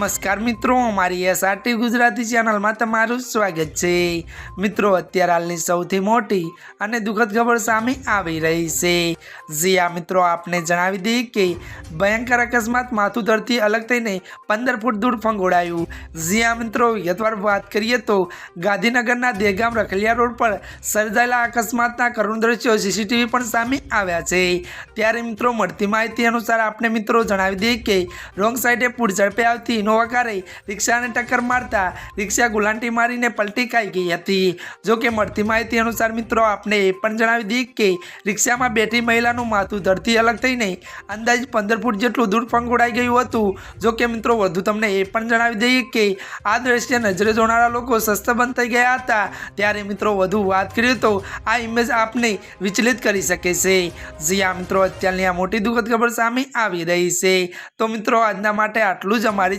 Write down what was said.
નમસ્કાર મિત્રો અમારી એસઆરટી ગુજરાતી ચેનલમાં તમારું સ્વાગત છે. મિત્રો, અત્યારે હાલની સૌથી મોટી અને દુઃખદ ખબર સામે આવી રહી છે. જી આ મિત્રો, આપને જણાવી દઈએ કે ભયંકર અકસ્માત માથું ધરતી અલગ થઈને પંદર ફૂટ દૂર ફંગોળાયું. જી આ મિત્રો, વિગતવાર વાત કરીએ તો ગાંધીનગરના દેગામ રખલિયા રોડ પર સર્જાયેલા અકસ્માતના કરુણ દ્રશ્યો સીસીટીવી પણ સામે આવ્યા છે. ત્યારે મિત્રો, મળતી માહિતી અનુસાર આપને મિત્રો જણાવી દઈએ કે રોંગ સાઈડે પૂર ઝડપે આવતી ઇનોવા કારે રિક્ષાને ટક્કર મારતા રિક્ષા ગુલાંટી મારીને પલટી ખાઈ ગઈ હતી. જો કે મળતી માહિતી અનુસાર મિત્રો, આપને એ પણ જણાવી દઈએ કે રિક્ષામાં બેઠી મહિલાનું માથું ધરતી અલગ થઈને અંદાજ પંદર ફૂટ જેટલું દૂર ફંગોળાઈ ગયું હતું. જો કે મિત્રો, વધુ તમને એ પણ જણાવી દઈએ કે આ દ્રશ્ય નજરે જોનારા લોકો સસ્તબંધ થઈ ગયા હતા. ત્યારે મિત્રો, વધુ વાત કરીએ તો આ ઇમેજ આપને વિચલિત કરી શકે છે. જી આ મિત્રો, અત્યારની આ મોટી દુઃખદ ખબર સામે આવી રહી છે. તો મિત્રો, આજના માટે આટલું જ. અમારી